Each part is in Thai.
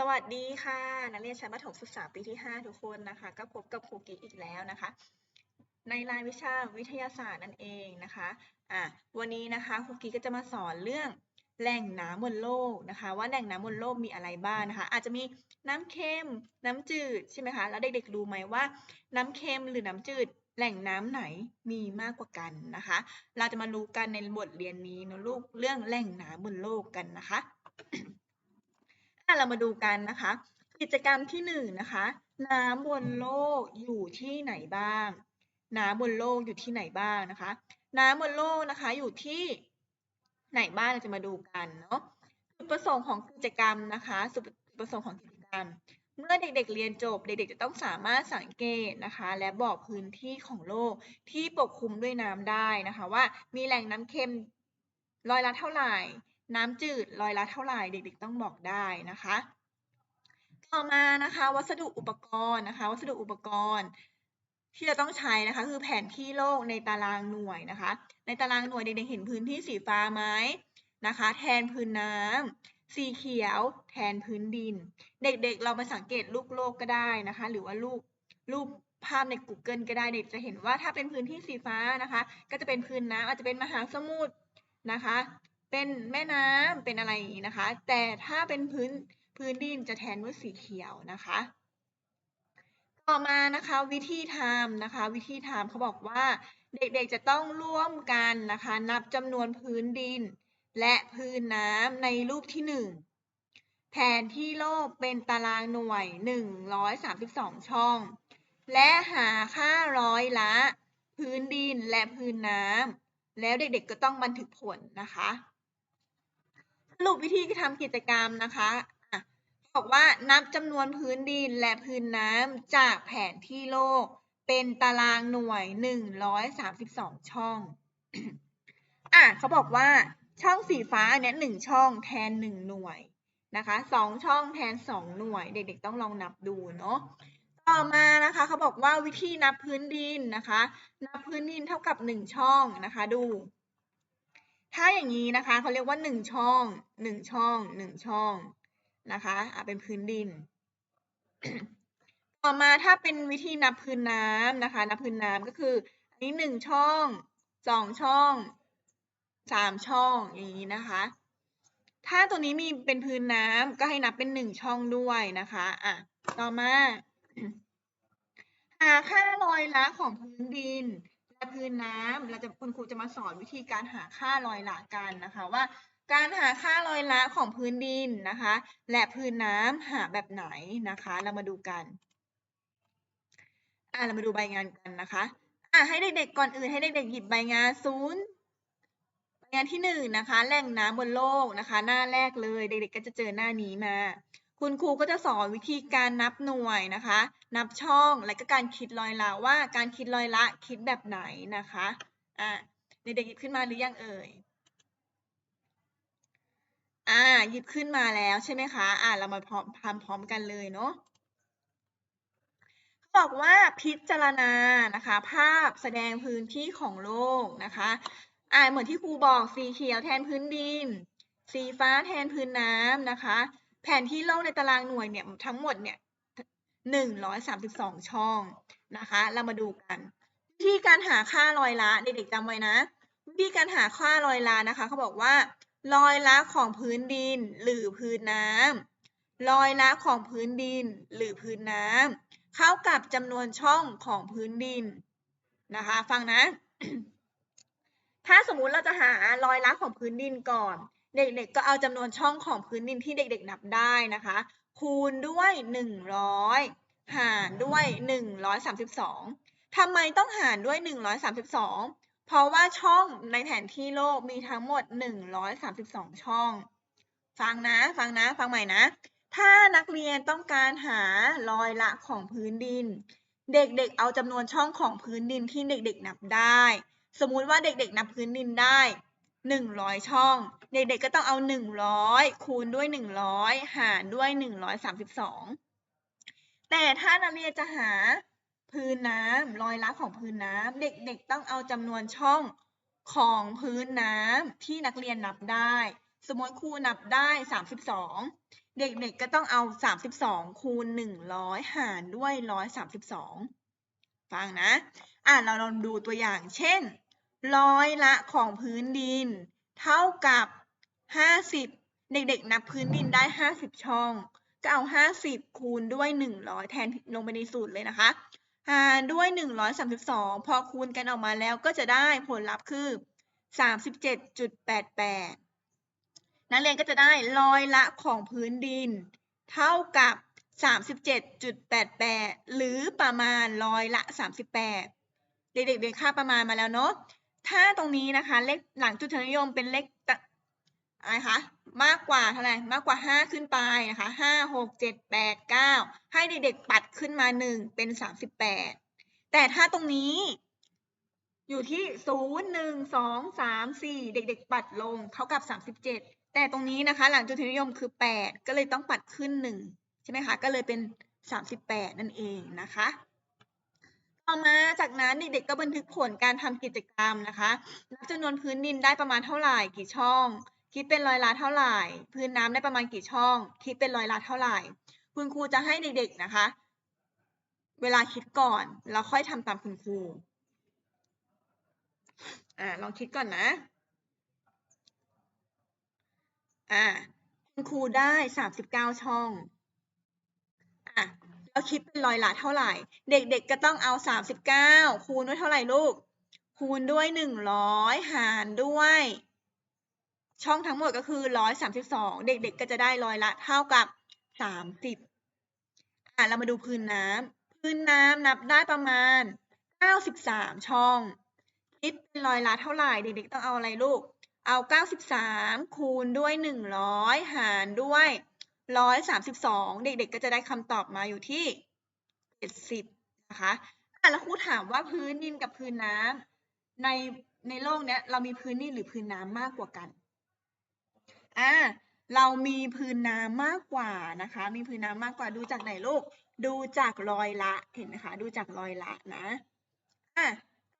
สวัสดีค่ะ นักเรียนชั้นประถมศึกษาปีที่ 5 ทุกคนนะคะ ก็พบกับครูกิ๊กอีกแล้วนะคะ ในรายวิชาวิทยาศาสตร์นั่นเองนะคะอะวันนี้นะคะครูกิ๊กก็จะมาสอนเรื่องแหล่งน้ำบนโลกนะคะ ว่าแหล่งน้ำบนโลกมีอะไรบ้างนะคะ อาจจะมีน้ำเค็มน้ำจืดใช่ไหมคะแล้วเด็กๆรู้ไหมว่า น้ำเค็มหรือน้ำจืด แหล่งน้ำไหนมีมากกว่ากันนะคะ เราจะมารู้กันในบทเรียนนี้นะลูกเรื่องแหล่งน้ำบนโลกกันนะคะอะ เรามาดูกันนะคะ กิจกรรมที่หนึ่งนะคะ น้ำบนโลกอยู่ที่ไหนบ้าง น้ำบนโลกอยู่ที่ไหนบ้างนะคะ น้ำบนโลกนะคะอยู่ที่ไหนบ้างเราจะมาดูกันเนาะจุดประสงค์ของกิจกรรมนะคะจุดประสงค์ของกิจกรรม เมื่อเด็กๆเรียนจบ เด็กๆจะต้องสามารถสังเกตนะคะ และบอกพื้นที่ของโลกที่ปกคลุมด้วยน้ำได้นะคะ ว่ามีแหล่งน้ำเค็มร้อยละเท่าไหร่ น้ำจืดร้อยละเท่าไหร่เด็ก ๆ ต้องบอกได้นะคะ ต่อมานะคะ วัสดุอุปกรณ์นะคะ วัสดุอุปกรณ์ที่เราต้องใช้นะคะ คือแผนที่โลกในตารางหน่วยนะคะ ในตารางหน่วยเด็กๆเห็นพื้นที่สีฟ้าไหมนะคะ แทนพื้นน้ำสีเขียว แทนพื้นดิน เด็กๆ เรามาสังเกตลูกโลกก็ได้นะคะ หรือว่ารูปรูปภาพใน Google ก็ได้เด็กจะเห็นว่าถ้าเป็นพื้นที่สีฟ้านะคะ ก็จะเป็นพื้นน้ำอาจจะเป็นมหาสมุทรนะคะ เป็นแม่น้ำเป็นอะไรอย่างนี้นะคะ แต่ถ้าเป็นพื้นพื้นดินจะแทนด้วยสีเขียวนะคะ ต่อมานะคะวิธีทำนะคะ วิธีทำเขาบอกว่าเด็กๆจะต้องร่วมกันนะคะ นับจำนวนพื้นดิน และพื้นน้ำในรูปที่หนึ่งแผนที่โลกเป็นตารางหน่วย 132 ช่อง และหาค่าร้อยละ พื้นดินและพื้นน้ำแล้วเด็กๆก็ต้องบันทึกผลนะคะ รุปวิธีการทำกิจกรรมนะคะบอกว่านับจำนวนพื้นดินและพื้นน้ำจากแผนที่โลก เป็นตารางหน่วย 132 ช่อง อะเขาบอกว่าช่องสีฟ้าอันเนี้ยหนึ่งช่องแทนหนึ่งหน่วยนะคะสองช่องแทนสองหน่วย เด็กๆต้องลองนับดูเนาะต่อมานะคะเขาบอกว่าวิธีนับพื้นดินนะคะ นับพื้นดินเท่ากับหนึ่งช่องนะคะ ดู ถ้าอย่างนี้นะคะเขาเรียกว่าหนึ่งช่องหนึ่งช่องหนึ่งช่องนะคะอะเป็นพื้นดิน ต่อมาถ้าเป็นวิธีนับพื้นน้ำนะคะ นับพื้นน้ำก็คือ อันนี้หนึ่งช่องสองช่องสามช่องอย่างนี้นะคะถ้าตัวนี้มีเป็นพื้นน้ำก็ให้นับเป็นหนึ่งช่องด้วยนะคะอะต่อมา หาค่าลอยละของพื้นดิน ลพื้นน้ำเราจะคุณครูจะมาสอนวิธีการหาค่าลอยละกันนะคะว่า การหาค่าลอยละของพื้นดินนะคะ และพื้นน้ำหาแบบไหนนะคะ เรามาดูกันอะเรามาดูใบงานกันนะคะอะให้เด็กๆก่อนอื่นให้เด็กๆหยิบใบงานศูนย์ใบงานที่หนึ่งนะคะ แหล่งน้ำบนโลกนะคะ หน้าแรกเลย เด็กๆก็จะเจอหน้านี้มา คุณครูก็จะสอนวิธีการนับหน่วยนะคะ นับช่องและก็การคิดลอยละว่าการคิดลอยละคิดแบบไหนนะคะอะเด็กๆหยิบขึ้นมาหรือยังเอ่ยอ่าหยิบขึ้นมาแล้วใช่ไหมคะอ่าเรามาพร้อมทำพร้อมกันเลยเนาะเขาบอกว่าพิจารณานะคะ ภาพแสดงพื้นที่ของโลกนะคะอ่าเหมือนที่ครูบอกสีเขียวแทนพื้นดิน สีฟ้าแทนพื้นน้ำนะคะ แผนที่โลกในตารางหน่วยเนี่ยทั้งหมดเนี่ยหนึ่งร้อยสามสิบสองช่องนะคะ เรามาดูกันวิธีการหาค่าลอยละเด็กๆจำไว้นะวิธีการหาค่าลอยละนะคะเขาบอกว่าลอยละของพื้นดินหรือพื้นน้ำลอยละของพื้นดินหรือพื้นน้ำเข้ากับจำนวนช่องของพื้นดินนะคะ ฟังนะ ถ้าสมมุติเราจะหารอยละของพื้นดินก่อน เด็กๆก็เอาจำนวนช่องของพื้นดินที่เด็กๆนับได้นะคะ คูณด้วย 100 หารด้วย 132ทำไมต้องหารด้วย 132 เพราะว่าช่องในแผนที่โลกมีทั้งหมด 132 ช่อง ฟังนะ ฟังนะ ฟังใหม่นะ ถ้านักเรียนต้องการหารอยละของพื้นดิน เด็กๆ เอาจำนวนช่องของพื้นดินที่เด็กๆนับได้ สมมุติว่าเด็กๆ นับพื้นดินได้ 100 ช่อง เด็กๆก็ต้องเอา 100 คูณด้วย 100 หารด้วย 132 แต่ถ้านักเรียนจะหาพื้นน้ำรอยละของพื้นน้ำเด็กๆต้องเอาจำนวนช่องของพื้นน้ำที่นักเรียนนับได้ สมมติครูนับได้ 32 เด็กๆก็ต้องเอา 32 คูณ 100 หารด้วย 132 ฟังนะ อะเราลองดูตัวอย่าง เช่น ร้อยละของพื้นดิน เท่ากับ 50 เด็กๆ นับพื้นดินได้ 50 ช่อง ก็เอา 50 คูณด้วย 100 แทนลงไปในสูตรเลยนะคะหารด้วย 132 พอคูณกันออกมาแล้วก็จะได้ผลลัพธ์คือ 37.88 นักเรียนก็จะได้ร้อยละของพื้นดิน เท่ากับ 37.88 หรือประมาณร้อยละ 38 เด็กๆเรียนค่าประมาณมาแล้วเนาะ ถ้าตรงนี้นะคะ เลขหลังจุดทนิยมเป็นเลขอะไรคะมากกว่าเท่าไหร่มากกว่า 5 ขึ้นไปนะคะ5 6 7 8 9 ให้เด็กๆปัดขึ้นมา 1 เป็น 38 แต่ถ้าตรงนี้อยู่ที่ 0 1 2 3 4 เด็กๆ ปัดลงเท่ากับ 37 แต่ตรงนี้นะคะ หลังจุดทนิยมคือ 8 ก็เลยต้องปัดขึ้น 1 ใช่ไหมคะ ก็เลยเป็น 38 นั่นเองนะคะ ต่อมาจากนั้นเด็กๆก็บันทึกผลการทำกิจกรรมนะคะนับจำนวนพื้นดินได้ประมาณเท่าไหร่กี่ช่อง คิดเป็นร้อยละเท่าไหร่ พื้นน้ำได้ประมาณกี่ช่อง คิดเป็นร้อยละเท่าไหร่ คุณครูจะให้เด็กๆนะคะ เวลาคิดก่อนแล้วค่อยทำตามคุณครูอ่าลองคิดก่อนนะอ่าคุณครูได้สามสิบเก้าช่องอะ แล้วคิดเป็นร้อยละเท่าไหร่ เด็กๆก็ต้องเอาสามสิบเก้าคูณด้วยเท่าไหร่ลูก คูณด้วยหนึ่งร้อยหารด้วย ช่องทั้งหมดก็คือร้อยสามสิบสองเด็กๆ ก็จะได้ร้อยละเท่ากับสามสิบอะเรามาดูพื้นน้ำพื้นน้ำนับได้ประมาณเก้าสิบสามช่อง คิดเป็นร้อยละเท่าไหร่ เด็กๆ ต้องเอาอะไรลูก เอา 93 คูณด้วย 100 หารด้วย 132เด็กๆก็จะได้คำตอบมาอยู่ที่70นะคะอะแล้วครูถามว่าพื้นดินกับพื้นน้ำในในโลกเนี้ยเรามีพื้นดินหรือพื้นน้ำมากกว่ากันอ่าเรามีพื้นน้ำมากกว่านะคะ มีพื้นน้ำมากกว่าดูจากไหนลูก ดูจากรอยละเห็นไหมคะ ดูจากรอยละนะอะ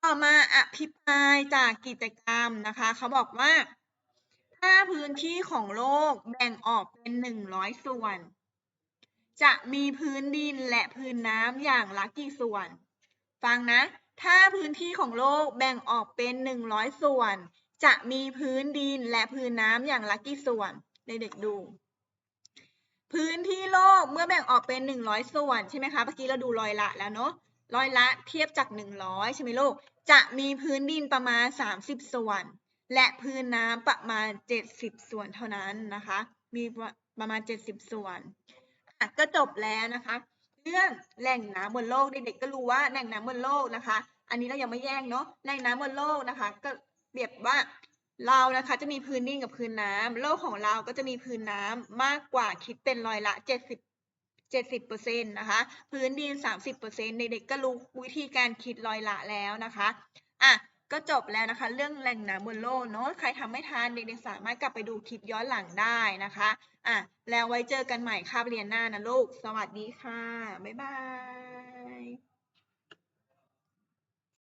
ต่อมาอภิปรายจากกิจกรรมนะคะ เขาบอกว่า ถ้าพื้นที่ของโลกแบ่งออกเป็น 100 ส่วน จะมีพื้นดินและพื้นน้ำอย่างละกี่ส่วน ฟังนะ ถ้าพื้นที่ของโลกแบ่งออกเป็น 100 ส่วน จะมีพื้นดินและพื้นน้ำอย่างละกี่ส่วนเด็กๆดู พื้นที่โลกเมื่อแบ่งออกเป็น 100 ส่วนใช่ไหมคะเมื่อกี้เราดูรอยละแล้วเนาะร้อยละเทียบจาก 100 ใช่ไหมลูก จะมีพื้นดินประมาณ 30 ส่วน และพื้นน้ำประมาณ 70 ส่วนเท่านั้นนะคะ มีประมาณ 70 ส่วนอะก็จบแล้วนะคะ เรื่องแหล่งน้ำบนโลกเด็กๆก็รู้ว่าแหล่งน้ำบนโลกนะคะ อันนี้เรายังไม่แยกเนาะแหล่งน้ำบนโลกนะคะ ก็เปรียบว่าเรานะคะจะมีพื้นดินกับพื้นน้ำโลกของเราก็จะมีพื้นน้ำมากกว่าคิดเป็นร้อยละ 70 70%นะคะ พื้นดิน 30%เด็กๆก็รู้วิธีการคิดร้อยละแล้วนะคะอะ ก็จบแล้วนะคะ เรื่องแหล่งน้ำบนโลกเนาะใครทำไม่ทันเด็กๆสามารถกลับไปดูคลิปย้อนหลังได้นะคะอะแล้วไว้เจอกันใหม่คาบเรียนหน้านะลูก สวัสดีค่ะ บ๊ายบาย